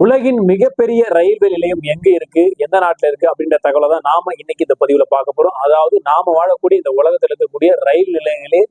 உலகின் மிகப்பெரிய ரயில்வே நிலையம் எங்க இருக்கு? எந்த நாட்டுல இருக்கு? அப்படின்ற தகவலை தான் நாம இன்னைக்கு இந்த பதிவுல பார்க்க போறோம். அதாவது நாம வாழக்கூடிய இந்த உலகத்துல இருக்கக்கூடிய ரயில் நிலையங்களே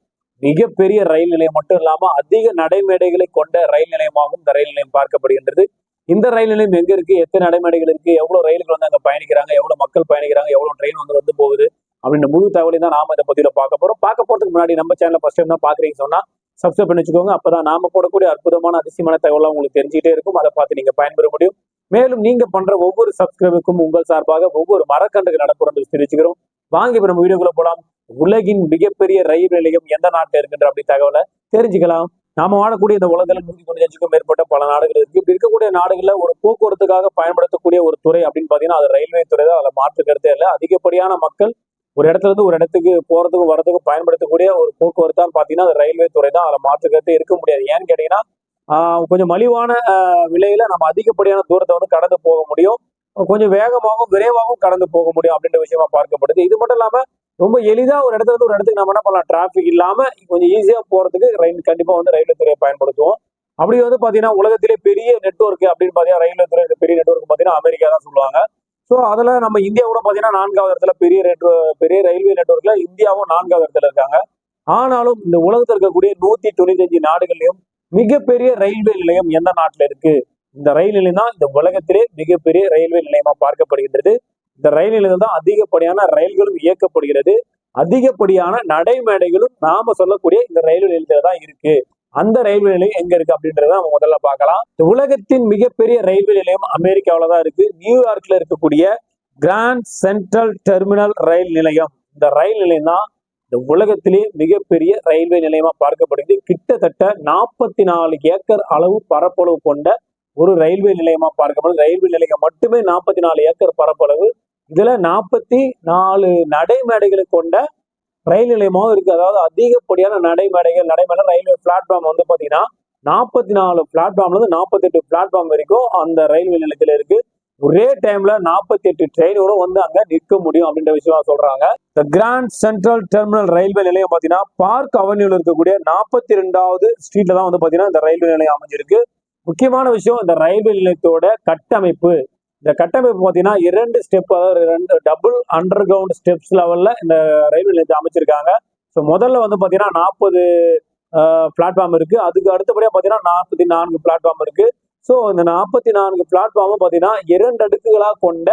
மிகப்பெரிய ரயில் நிலையம் மட்டும் இல்லாம அதிக நடைமேடைகளை கொண்ட ரயில் நிலையமாகவும் இந்த ரயில் நிலையம் பார்க்கப்படுகின்றது. இந்த ரயில் நிலையம் எங்க இருக்கு? எத்தனை நடைமேடைகள் இருக்கு? எவ்வளவு ரயில்கள் வந்து அங்க பயணிக்கிறாங்க? எவ்வளவு மக்கள் பயணிக்கிறாங்க? எவ்வளவு ட்ரெயின் வந்து வந்து போகுது? அப்படின்ற முழு தகவலையும் தான் நாம இந்த பதிவில் பார்க்க போறோம். பார்க்க போறதுக்கு முன்னாடி நம்ம சேனல் ஃபர்ஸ்ட் டைம் தான் பாக்குறீங்க சொன்னா சப்ஸ்கிரைப் பண்ணி வச்சுக்கோங்க அப்பதான் நாம போடக்கூடிய அற்புதமான அதிசயமான தகவலாம் உங்களுக்கு தெரிஞ்சுட்டே இருக்கும். அதை பார்த்து நீங்க பயன்பெற முடியும். மேலும் நீங்க பண்ற ஒவ்வொரு சப்ஸ்கிரைபுக்கும் உங்கள் சார்பாக ஒவ்வொரு மரக்கண்டுகள் நடப்புறது தெரிவிச்சுக்கிறோம். வாங்க இப்ப நம்ம வீடியோக்குள்ள போலாம். உலகின் மிகப்பெரிய ரயில் நிலையம் எந்த நாட்டில் இருக்கின்ற அப்படி தகவலை தெரிஞ்சுக்கலாம். நாம வாழக்கூடிய இந்த உலகத்தில் நூற்றி தொண்ணூத்தஞ்சுக்கும் மேற்பட்ட பல நாடுகள் இருக்கு. இப்ப இருக்கக்கூடிய நாடுகள்ல ஒரு போக்குவரத்துக்காக பயன்படுத்தக்கூடிய ஒரு துறை அப்படின்னு பாத்தீங்கன்னா அது ரயில்வே துறை தான். அதை மாற்று கருத்தே இல்லை. அதிகப்படியான மக்கள் ஒரு இடத்துல இருந்து ஒரு இடத்துக்கு போறதுக்கும் வரதுக்கும் பயன்படுத்தக்கூடிய ஒரு போக்குவரத்தான்னு பாத்தீங்கன்னா அது ரயில்வே துறை தான். அதை மாற்றுக்கிறது இருக்க முடியாது. ஏன்னு கேட்டீங்கன்னா கொஞ்சம் மலிவான விலையில் விலையில நம்ம அதிகப்படியான தூரத்தை வந்து கடந்து போக முடியும். கொஞ்சம் வேகமாகவும் விரைவாகவும் கடந்து போக முடியும் அப்படின்ற விஷயமா பார்க்கப்படுது. இது மட்டும் இல்லாம ரொம்ப எளிதா ஒரு இடத்துல இருந்து ஒரு இடத்துக்கு நம்ம என்ன பண்ணலாம்? டிராபிக் இல்லாம கொஞ்சம் ஈஸியா போறதுக்கு ரயில் கண்டிப்பா வந்து ரயில்வே துறையை பயன்படுத்துவோம். அப்படி வந்து பாத்தீங்கன்னா உலகத்திலே பெரிய நெட்வொர்க் அப்படின்னு பாத்தீங்கன்னா ரயில்வே துறை பெரிய நெட்ஒர்க் பாத்தீங்கன்னா அமெரிக்கா தான் சொல்லுவாங்க. ஸோ அதில் நம்ம இந்தியாவோட பார்த்தீங்கன்னா நான்காவது இடத்துல பெரிய பெரிய ரயில்வே நெட்வொர்க்ல இந்தியாவும் நான்காவது இடத்துல இருக்காங்க. ஆனாலும் இந்த உலகத்தில் இருக்கக்கூடிய நூத்தி தொண்ணூத்தஞ்சு நாடுகள்லையும் மிகப்பெரிய ரயில்வே நிலையம் எந்த நாட்டில் இருக்கு? இந்த ரயில் நிலையம் தான் இந்த உலகத்திலே மிகப்பெரிய ரயில்வே நிலையமா பார்க்கப்படுகின்றது. இந்த ரயில் நிலையம் தான் அதிகப்படியான ரயில்களும் இயக்கப்படுகிறது. அதிகப்படியான நடைமேடைகளும் நாம சொல்லக்கூடிய இந்த ரயில்வே நிலையத்தில் தான் இருக்கு. அந்த ரயில்வே நிலையம் எங்க இருக்கு அப்படின்றத நம்ம முதல்ல பார்க்கலாம். இந்த உலகத்தின் மிகப்பெரிய ரயில்வே நிலையம் அமெரிக்காவில தான் இருக்கு. நியூயார்க்ல இருக்கக்கூடிய கிராண்ட் சென்ட்ரல் டெர்மினல் ரயில் நிலையம். இந்த ரயில் நிலையம் தான் இந்த உலகத்திலே மிகப்பெரிய ரயில்வே நிலையமா பார்க்கப்படுது. கிட்டத்தட்ட நாற்பத்தி நாலு ஏக்கர் அளவு பரப்பளவு கொண்ட ஒரு ரயில்வே நிலையமா பார்க்கப்படுது. ரயில்வே நிலையம் மட்டுமே நாற்பத்தி நாலு ஏக்கர் பரப்பளவு. இதுல நாற்பத்தி நாலு நடைமேடைகளை கொண்ட ரயில் நிலையமாகவும் இருக்கு. அதாவது அதிகப்படியான நடைமேடைகள் நடைமேடை ரயில்வே பிளாட்ஃபார்ம் வந்து பாத்தீங்கன்னா நாற்பத்தி நாலு பிளாட்ஃபார்ம்ல இருந்து நாற்பத்தி எட்டு பிளாட்ஃபார்ம் வரைக்கும் அந்த ரயில்வே நிலையத்துல இருக்கு. ஒரே டைம்ல நாற்பத்தி எட்டு ட்ரெயினோட வந்து அங்க நிற்க முடியும் அப்படின்ற விஷயம் சொல்றாங்க. The Grand Central Terminal railway நிலையம் பாத்தீங்கன்னா பார்க் அவென்யூல இருக்கக்கூடிய நாற்பத்தி ரெண்டாவது ஸ்ட்ரீட்ல தான் வந்து பாத்தீங்கன்னா இந்த ரயில்வே நிலையம் அமைஞ்சிருக்கு. முக்கியமான விஷயம் இந்த ரயில்வே நிலையத்தோட கட்டமைப்பு. இந்த கட்டமைப்பு பார்த்தீங்கன்னா இரண்டு ஸ்டெப் அதாவது ரெண்டு டபுள் அண்டர் கிரவுண்ட் ஸ்டெப்ஸ் லெவலில் இந்த ரயில்வே நிலையத்தை அமைச்சிருக்காங்க. ஸோ முதல்ல வந்து பார்த்தீங்கன்னா நாற்பது பிளாட்ஃபார்ம் இருக்குது அதுக்கு அடுத்தபடியாக பார்த்தீங்கன்னா நாற்பத்தி நான்கு பிளாட்ஃபார்ம் இருக்குது ஸோ இந்த நாற்பத்தி நான்கு பிளாட்ஃபார்மும் பார்த்தீங்கன்னா இரண்டு அடுக்குகளாக கொண்ட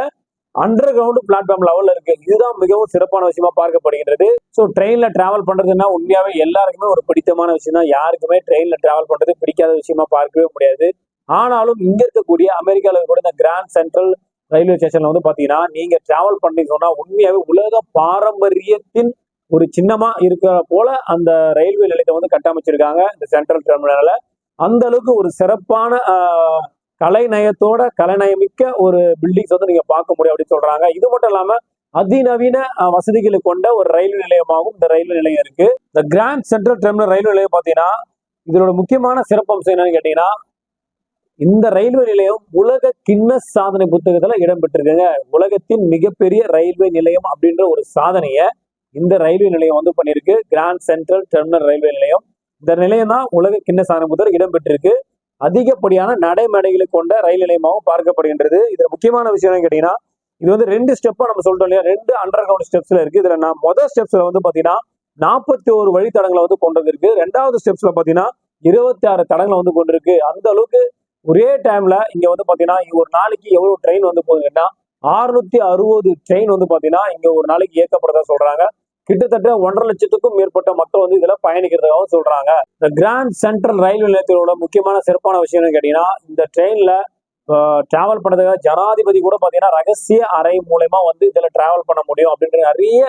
அண்டர் கிரவுண்ட் பிளாட்ஃபார்ம் லெவலில் இருக்கு. இதுதான் மிகவும் சிறப்பான விஷயமா பார்க்கப்படுகின்றது. ஸோ ட்ரெயினில் டிராவல் பண்ணுறதுன்னா உண்மையாகவே எல்லாருக்குமே ஒரு பிடித்தமான விஷயம் தான் யாருக்குமே ட்ரெயினில் டிராவல் பண்ணுறது பிடிக்காத விஷயமா பார்க்கவே முடியாது. ஆனாலும் இங்க இருக்கக்கூடிய அமெரிக்காவில் கூட இந்த கிராண்ட் சென்ட்ரல் ரயில்வே ஸ்டேஷன்ல வந்து பாத்தீங்கன்னா நீங்க டிராவல் பண்ணீங்க சொன்னா உண்மையாவே உலக பாரம்பரியத்தின் ஒரு சின்னமா இருக்கிற போல அந்த ரயில்வே நிலையத்தை வந்து கட்டமைச்சிருக்காங்க இந்த சென்ட்ரல் டெர்மினல்ல அந்த அளவுக்கு ஒரு சிறப்பான கலைநயத்தோட கலைநயமிக்க ஒரு பில்டிங்ஸ் வந்து நீங்க பார்க்க முடியும் அப்படின்னு சொல்றாங்க. இது மட்டும் இல்லாம அதிநவீன வசதிகளை கொண்ட ஒரு ரயில்வே நிலையமாகவும் இந்த ரயில்வே நிலையம் இருக்கு. இந்த கிராண்ட் சென்ட்ரல் டெர்மினல் ரயில்வே நிலையம் பாத்தீங்கன்னா இதனோட முக்கியமான சிறப்பம்சம் என்னன்னு கேட்டீங்கன்னா இந்த ரயில்வே நிலையம் உலக கின்னஸ் சாதனை புத்தகத்துல இடம்பெற்றிருக்குங்க உலகத்தின் மிகப்பெரிய ரயில்வே நிலையம் அப்படின்ற ஒரு சாதனையை இந்த ரயில்வே நிலையம் வந்து பண்ணியிருக்கு. கிராண்ட் சென்ட்ரல் டெர்மினல் ரயில்வே நிலையம். இந்த நிலையம் தான் உலக கிண்ண சாதனை புத்தகம் இடம்பெற்றிருக்கு அதிகப்படியான நடைமேடைகளை கொண்ட ரயில் நிலையமாகவும் பார்க்கப்படுகின்றது. இதுல முக்கியமான விஷயம் என்னன்னு கேட்டீங்கன்னா இது வந்து ரெண்டு ஸ்டெப்பா நம்ம சொல்றோம் இல்லையா? ரெண்டு அண்டர் கிரவுண்ட் ஸ்டெப்ஸ்ல இருக்கு. இதுல நான் முதல் ஸ்டெப்ஸ்ல வந்து பாத்தீங்கன்னா நாற்பத்தி ஒரு வழித்தடங்களை வந்து கொண்டது இருக்கு ரெண்டாவது ஸ்டெப்ஸ்ல பாத்தீங்கன்னா இருபத்தி ஆறு தடங்களை வந்து கொண்டிருக்கு. அந்த அளவுக்கு ஒரே டைம்ல இங்க வந்து பாத்தீங்கன்னா ஒரு நாளைக்கு எவ்வளவு ட்ரெயின் வந்து போகுதுன்னா அறுநூத்தி அறுபது ட்ரெயின் வந்து பாத்தீங்கன்னா இங்க ஒரு நாளைக்கு இயக்கப்படுறதா சொல்றாங்க. கிட்டத்தட்ட ஒன்றரை லட்சத்துக்கும் மேற்பட்ட மக்கள் வந்து இதுல பயணிக்கிறதாகவும் சொல்றாங்க. இந்த கிராண்ட் சென்ட்ரல் ரயில்வே உள்ள முக்கியமான சிறப்பான விஷயம் என்னன்னு கேட்டீங்கன்னா இந்த ட்ரெயின்ல டிராவல் பண்ணதுக்காக ஜனாதிபதி கூட பாத்தீங்கன்னா ரகசிய அறை மூலயமா வந்து இதுல டிராவல் பண்ண முடியும் அப்படின்ற நிறைய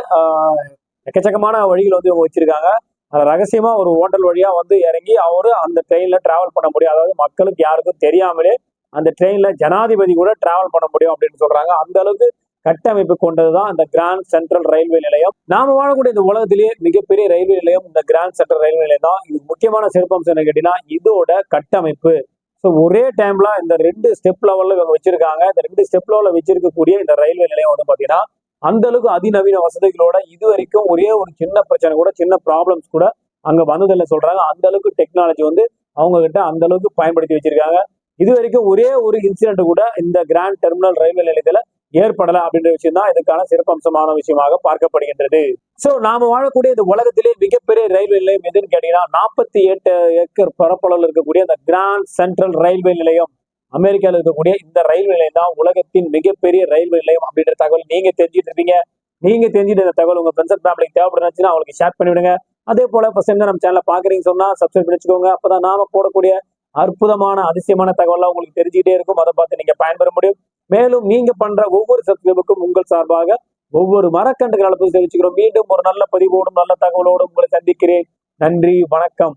எக்கச்சக்கமான வழிகள் வந்து இவங்க வச்சிருக்காங்க. ரகசியமா ஒரு ஹோட்டல் வழியா வந்து இறங்கி அவரு அந்த ட்ரெயின்ல டிராவல் பண்ண முடியும். அதாவது மக்களுக்கு யாருக்கும் தெரியாமலே அந்த ட்ரெயின்ல ஜனாதிபதி கூட டிராவல் பண்ண முடியும் அப்படின்னு சொல்றாங்க. அந்த அளவுக்கு கட்டமைப்பு கொண்டதுதான் அந்த கிராண்ட் சென்ட்ரல் ரயில்வே நிலையம். நாம வாழக்கூடிய இந்த உலகத்திலேயே மிகப்பெரிய ரயில்வே நிலையம் இந்த கிராண்ட் சென்ட்ரல் ரயில்வே நிலையம் தான். இது முக்கியமான சிறப்பம்சம் என்ன கேட்டீங்கன்னா இதோட கட்டமைப்பு. ஸோ ஒரே டைம்ல இந்த ரெண்டு ஸ்டெப் லெவல்ல இவங்க வச்சிருக்காங்க. இந்த ரெண்டு ஸ்டெப் லெவல்ல வச்சிருக்கக்கூடிய இந்த ரயில்வே நிலையம் வந்து பாத்தீங்கன்னா அந்த அளவுக்கு அதிநவீன வசதிகளோட இது வரைக்கும் ஒரே ஒரு சின்ன பிரச்சனை கூட சின்ன ப்ராப்ளம்ஸ் கூட அங்க வந்ததில்லை சொல்றாங்க. அந்த அளவுக்கு டெக்னாலஜி வந்து அவங்க கிட்ட அந்த அளவுக்கு பயன்படுத்தி வச்சிருக்காங்க. இது வரைக்கும் ஒரே ஒரு இன்சிடென்ட் கூட இந்த கிராண்ட் டெர்மினல் ரயில்வே நிலையத்துல ஏற்படல அப்படின்ற விஷயம் தான் இதுக்கான சிறப்பம்சமான விஷயமாக பார்க்கப்படுகின்றது. சோ நாம வாழக்கூடிய இந்த உலகத்திலே மிகப்பெரிய ரயில்வே நிலையம் எதுன்னு கேட்டீங்கன்னா நாற்பத்தி எட்டு ஏக்கர் பரப்பளவில் இருக்கக்கூடிய அந்த கிராண்ட் சென்ட்ரல் ரயில்வே நிலையம். அமெரிக்காவில் இருக்கக்கூடிய இந்த ரயில்வே நிலையம் தான் உலகத்தின் மிகப்பெரிய ரயில்வே நிலையம் அப்படின்ற தகவல் நீங்க தெரிஞ்சுட்டு இருப்பீங்க. நீங்க தெரிஞ்சுட்டு இந்த தகவல் உங்க ஃப்ரெண்ட்ஸ் ஃபேமிலிக்கு தேவைப்படுச்சுன்னா அவங்களுக்கு ஷேர் பண்ணிவிடுங்க. அதே போல ஃபர்ஸ்ட் டைம் நம்ம சேனலை பாக்குறீங்க சொன்னா சப்ஸ்கிரைப் பண்ணிச்சுக்கோங்க. அப்பதான் நாம போடக்கூடிய அற்புதமான அதிசயமான தகவல்லாம் உங்களுக்கு தெரிஞ்சுக்கிட்டே இருக்கும். அதை பார்த்து நீங்க பயன்பெற முடியும். மேலும் நீங்க பண்ற ஒவ்வொரு சப்ஸ்கிரைபுக்கும் உங்கள் சார்பாக ஒவ்வொரு மரக்கன்றுகள் அளப்பு தெரிவிச்சுக்கிறோம். மீண்டும் ஒரு நல்ல பதிவோடும் நல்ல தகவலோடும் உங்களை சந்திக்கிறேன். நன்றி வணக்கம்.